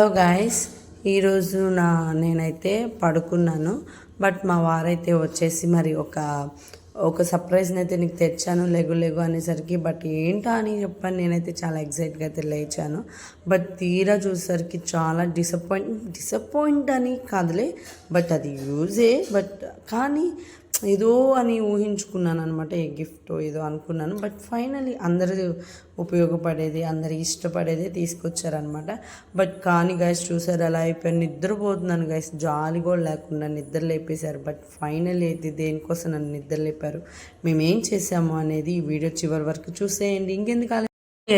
Hello guys ఈరోజు నా నేనైతే పడుకున్నాను బట్ మా వారైతే వచ్చేసి మరి ఒక ఒక సర్ప్రైజ్ని అయితే నీకు తెచ్చాను లెగు లెగు అనేసరికి బట్ ఏంటా అని చెప్పని నేనైతే చాలా ఎగ్జైట్గా అయితే లేచాను. బట్ తీరా చూసేసరికి చాలా డిసప్పాయింట్ డిసప్పాయింట్ అని కాదులే బట్ అది యూజే బట్ కానీ ఏదో అని ఊహించుకున్నాను అనమాట ఏ గిఫ్ట్ ఏదో అనుకున్నాను. బట్ ఫైనలీ అందరి ఉపయోగపడేది అందరి ఇష్టపడేది తీసుకొచ్చారనమాట బట్ కానీ గైస్ చూసారు అలా అయిపోయాను నిద్రపోతున్నాను గైస్ జాలి కూడా లేకుండా నిద్ర లేపేశారు. బట్ ఫైనల్ అయితే దేనికోసం నన్ను నిద్ర లేపారు? మేము ఏం చేసాము అనేది ఈ వీడియో చివరి వరకు చూసేయండి. ఇంకెందుకు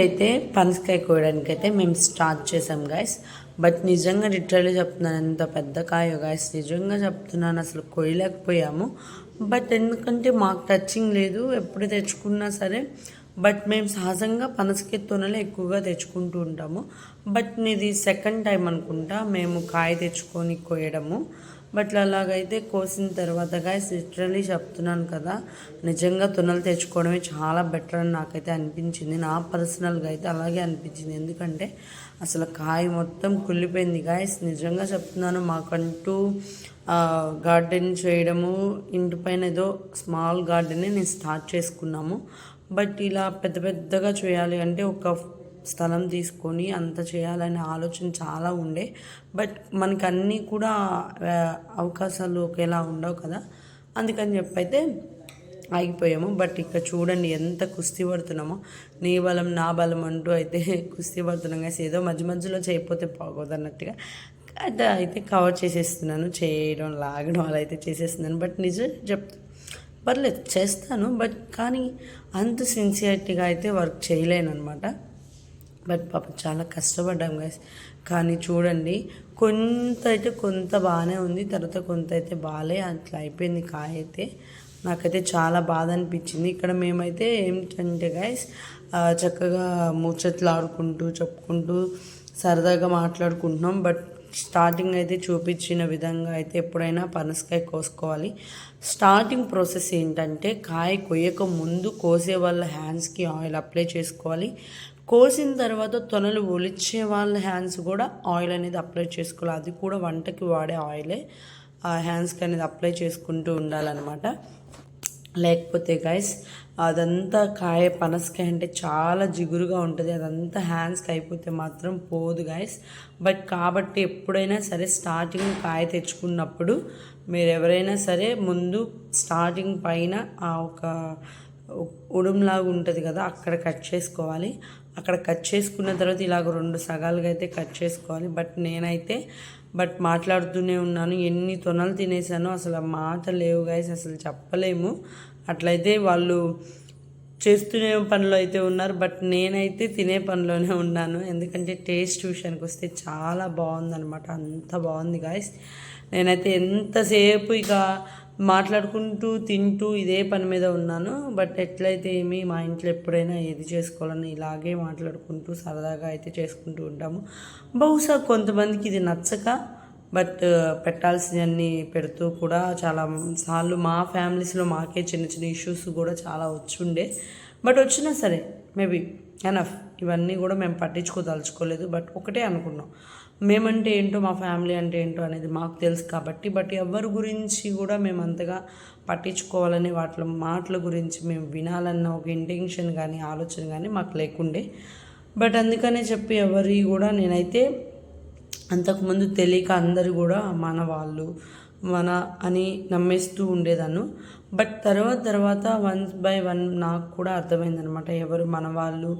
అయితే పనసకాయ కోయడానికి అయితే మేము స్టార్ట్ చేసాం గాయస్ బట్ నిజంగా లిటరలీ చెప్తున్నాను ఎంత పెద్ద కాయ గాయస్ నిజంగా చెప్తున్నాను అసలు కొయ్యలేకపోయాము. బట్ ఎందుకంటే మాకు టచింగ్ లేదు ఎప్పుడు తెచ్చుకున్నా సరే. బట్ మేము సహజంగా పనసకాయ తొనలు ఎక్కువగా తెచ్చుకుంటూ ఉంటాము. బట్ ఇది సెకండ్ టైం అనుకుంటా మేము కాయ తెచ్చుకొని కోయడము. బట్ అలాగైతే కోసిన తర్వాత గాయస్ లిటరలీ చెప్తున్నాను కదా నిజంగా తునలు తెచ్చుకోవడమే చాలా బెటర్ అని నాకైతే అనిపించింది. నా పర్సనల్గా అయితే అలాగే అనిపించింది. ఎందుకంటే అసలు కాయ మొత్తం కుళ్ళిపోయింది గాయస్ నిజంగా చెప్తున్నాను మాకంటూ గార్డెన్ చేయడము ఇంటి పైన ఏదో స్మాల్ గార్డెన్ నేను స్టార్ట్ చేసుకున్నాము. బట్ ఇలా పెద్ద పెద్దగా చేయాలి అంటే ఒక స్థలం తీసుకొని అంత చేయాలనే ఆలోచన చాలా ఉండే. బట్ మనకు అన్నీ కూడా అవకాశాలు ఒకేలా ఉండవు కదా. అందుకని చెప్పైతే ఆగిపోయాము. బట్ ఇక్కడ చూడండి ఎంత కుస్తీ పడుతున్నామో. నీ బలం నా బలం అంటూ అయితే కుస్తీ పడుతున్నాం కానీ ఏదో మధ్య మధ్యలో చేయకపోతే పోకూడదు అన్నట్టుగా. అట్లా అయితే కవర్ చేసేస్తున్నాను. చేయడం లాగడం అలా అయితే చేసేస్తున్నాను. బట్ నిజం చెప్తాను పర్లేదు చేస్తాను. బట్ కానీ అంత సిన్సియారిటీగా అయితే వర్క్ చేయలేను అనమాట బట్ పాప చాలా కష్టపడ్డాం గైస్ కానీ చూడండి కొంత అయితే కొంత బాగానే ఉంది తర్వాత కొంత అయితే బాగాలే అట్లా అయిపోయింది కాయ అయితే నాకైతే చాలా బాధ అనిపించింది. ఇక్కడ మేమైతే ఏమిటంటే గైస్ చక్కగా ముచ్చట్లు ఆడుకుంటూ చెప్పుకుంటూ సరదాగా మాట్లాడుకుంటున్నాం. బట్ స్టార్టింగ్ అయితే చూపించిన విధంగా అయితే ఎప్పుడైనా పనసకాయ కోసుకోవాలి. స్టార్టింగ్ ప్రాసెస్ ఏంటంటే కాయ కొయ్యక ముందు కోసే వాళ్ళ హ్యాండ్స్కి ఆయిల్ అప్లై చేసుకోవాలి. కోసిన తర్వాత తొనలు ఒలిచే వాళ్ళ హ్యాండ్స్ కూడా ఆయిల్ అనేది అప్లై చేసుకోవాలి. అది కూడా వంటకి వాడే ఆయిలే ఆ హ్యాండ్స్కి అనేది అప్లై చేసుకుంటూ ఉండాలన్నమాట. లేకపోతే గైస్ అదంతా కాయ పనసకాయ అంటే చాలా జిగురుగా ఉంటుంది. అదంతా హ్యాండ్స్కి అయిపోతే మాత్రం పోదు గైస్ బట్ కాబట్టి ఎప్పుడైనా సరే స్టార్టింగ్ కాయ తెచ్చుకున్నప్పుడు మీరు ఎవరైనా సరే ముందు స్టార్టింగ్ పైన ఆ ఒక ఉడుంలాగా ఉంటుంది కదా అక్కడ కట్ చేసుకోవాలి. అక్కడ కట్ చేసుకున్న తర్వాత ఇలాగ రెండు సగాలుగా అయితే కట్ చేసుకోవాలి. బట్ నేనైతే బట్ మాట్లాడుతూనే ఉన్నాను. ఎన్ని తొనలు తినేసానో అసలు ఆ మాట లేవు గాయస్ అసలు చెప్పలేము. అట్లయితే వాళ్ళు చేస్తూనే పనిలో అయితే ఉన్నారు. బట్ నేనైతే తినే పనిలోనే ఉన్నాను. ఎందుకంటే టేస్ట్ విషయానికి వస్తే చాలా బాగుందన్నమాట. అంత బాగుంది గాయస్ నేనైతే ఎంతసేపు ఇక మాట్లాడుకుంటూ తింటూ ఇదే పని మీద ఉన్నాను. బట్ ఎట్లయితే ఏమి మా ఇంట్లో ఎప్పుడైనా ఏది చేసుకోవాలని ఇలాగే మాట్లాడుకుంటూ సరదాగా అయితే చేసుకుంటూ ఉంటాము. బహుశా కొంతమందికి ఇది నచ్చక బట్ పెట్టాల్సినవన్నీ పెడుతూ కూడా చాలా సార్లు మా ఫ్యామిలీస్లో మాకే చిన్న చిన్న ఇష్యూస్ కూడా చాలా వచ్చుండే. బట్ వచ్చినా సరే మేబీ ఎనఫ్ ఇవన్నీ కూడా మేము పట్టించుకోదలుచుకోలేదు. బట్ ఒకటే అనుకున్నాం. మేమంటే ఏంటో మా ఫ్యామిలీ అంటే ఏంటో అనేది మాకు తెలుసు కాబట్టి బట్ ఎవరి గురించి కూడా మేము అంతగా పట్టించుకోవాలని వాటి మాటల గురించి మేము వినాలన్న ఒక ఇంటెన్షన్ కానీ ఆలోచన కానీ మాకు లేకుండే. బట్ అందుకనే చెప్పి ఎవరి కూడా నేనైతే అంతకుముందు తెలియక అందరు కూడా మన వాళ్ళు మన అని నమ్మేస్తూ ఉండేదాన్ని. బట్ తర్వాత తర్వాత వన్ బై వన్ నాకు కూడా అర్థమైందనమాట ఎవరు మన వాళ్ళు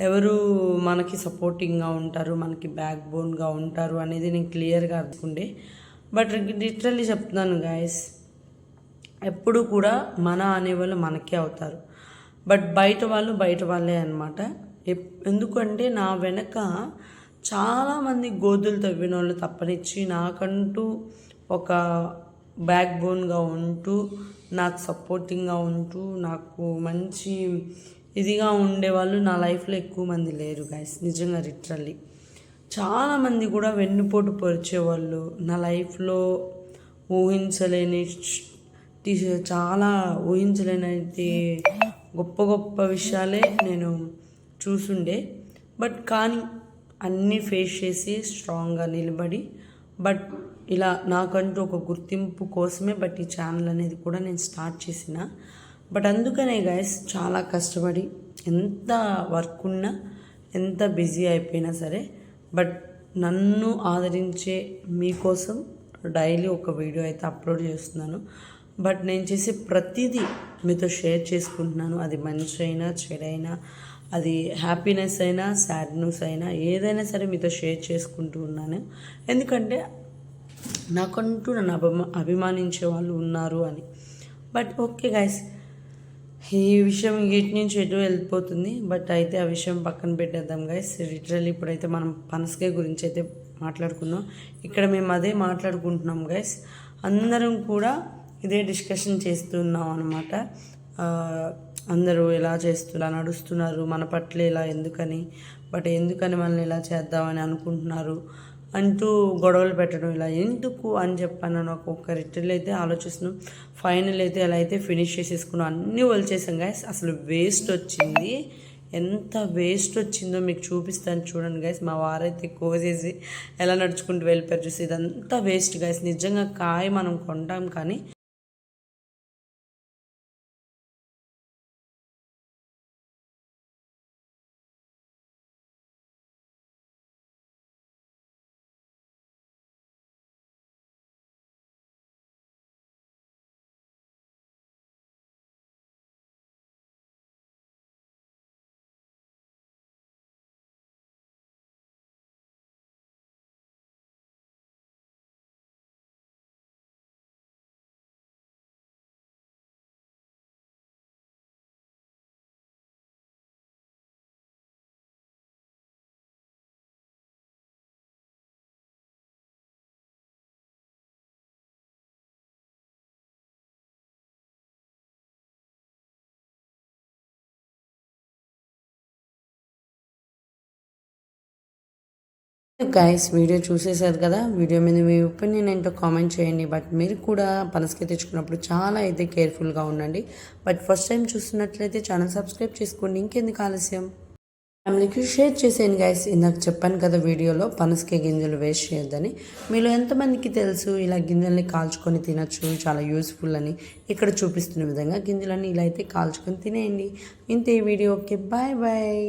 ఎవరు మనకి సపోర్టింగ్గా ఉంటారు మనకి బ్యాక్ బోన్గా ఉంటారు అనేది నేను క్లియర్గా అర్థకుండే బట్ లిటరల్లీ చెప్తున్నాను గాయస్ ఎప్పుడు కూడా మన అనేవాళ్ళు మనకే అవుతారు. బట్ బయట వాళ్ళు బయట వాళ్ళే అనమాట ఎందుకంటే నా వెనక చాలామంది గోధులు తవ్విన వాళ్ళు తప్పనిచ్చి నాకంటూ ఒక బ్యాక్ బోన్గా ఉంటూ నాకు సపోర్టింగ్గా ఉంటూ నాకు మంచి ఇదిగా ఉండేవాళ్ళు నా లైఫ్లో ఎక్కువ మంది లేరు గైస్ నిజంగా లిటరల్లీ చాలామంది కూడా వెన్నుపోటు పరిచేవాళ్ళు. నా లైఫ్లో ఊహించలేని చాలా ఊహించలేనైతే గొప్ప గొప్ప విషయాలే నేను చూసుండే. బట్ కానీ అన్నీ ఫేస్ చేసి స్ట్రాంగ్గా నిలబడి బట్ ఇలా నాకంటూ ఒక గుర్తింపు కోసమే బట్ ఈ ఛానల్ అనేది కూడా నేను స్టార్ట్ చేసిన. బట్ అందుకనే గైస్ చాలా కష్టపడి ఎంత వర్క్ ఉన్నా ఎంత బిజీ అయిపోయినా సరే బట్ నన్ను ఆదరించే మీకోసం డైలీ ఒక వీడియో అయితే అప్లోడ్ చేస్తున్నాను. బట్ నేను చేసే ప్రతిదీ మీతో షేర్ చేసుకుంటున్నాను. అది మంచి అయినా చెడైనా అది హ్యాపీనెస్ అయినా సాడ్నెస్ అయినా ఏదైనా సరే మీతో షేర్ చేసుకుంటూ ఉన్నాను. ఎందుకంటే నాకంటూ నన్ను అభిమా అభిమానించే వాళ్ళు ఉన్నారు అని. బట్ ఓకే గైస్ ఈ విషయం ఎటు నుంచి ఎటు వెళ్ళిపోతుంది? బట్ అయితే ఆ విషయం పక్కన పెట్టేద్దాం గైస్ లిటరల్లీ ఇప్పుడైతే మనం పనసకాయ గురించి అయితే మాట్లాడుకుందాం. ఇక్కడ మేము అదే మాట్లాడుకుంటున్నాం గైస్ అందరం కూడా ఇదే డిస్కషన్ చేస్తున్నాం అనమాట అందరూ ఎలా చేస్తులా నడుస్తున్నారు మన పట్ల ఇలా ఎందుకని బట్ ఎందుకని మనల్ని ఇలా చేద్దామని అనుకుంటున్నారు? అంటూ గొడవలు పెట్టడం ఇలా ఎందుకు అని చెప్పాను నేను ఒక్కొక్క రిటర్న్ అయితే ఆలోచిస్తున్నాం. ఫైనల్ అయితే ఎలా అయితే ఫినిష్ చేసేసుకున్నాం. అన్నీ వదిలేసాం గాయస్ అసలు వేస్ట్ వచ్చింది. ఎంత వేస్ట్ వచ్చిందో మీకు చూపిస్తాను చూడండి గైస్ మా వారైతే కోసేసి ఎలా నడుచుకుంటూ వెళ్ళిపోయారు చూసి. ఇదంతా వేస్ట్ గైస్ నిజంగా కాయ మనం కొంటాం కానీ గైస్ వీడియో చూసేసారు కదా? వీడియో మీద మీ ఒపీనియన్ ఏంటో కామెంట్ చేయండి. బట్ మీరు కూడా పనసకాయ తెచ్చుకున్నప్పుడు చాలా అయితే కేర్ఫుల్గా ఉండండి. బట్ ఫస్ట్ టైం చూస్తున్నట్లయితే ఛానల్ సబ్స్క్రైబ్ చేసుకోండి. ఇంకెందుకు ఆలస్యం? ఫ్యామిలీకి షేర్ చేసేయండి గైస్ ఇందాక చెప్పాను కదా వీడియోలో పనసకే గింజలు వేస్ట్ చేయొద్దని. మీలో ఎంతమందికి తెలుసు? ఇలా గింజల్ని కాల్చుకొని తినచ్చు. చాలా యూస్ఫుల్ అని. ఇక్కడ చూపిస్తున్న విధంగా గింజలన్నీ ఇలా అయితే కాల్చుకొని తినేయండి. ఇంతే వీడియో. Okay bye bye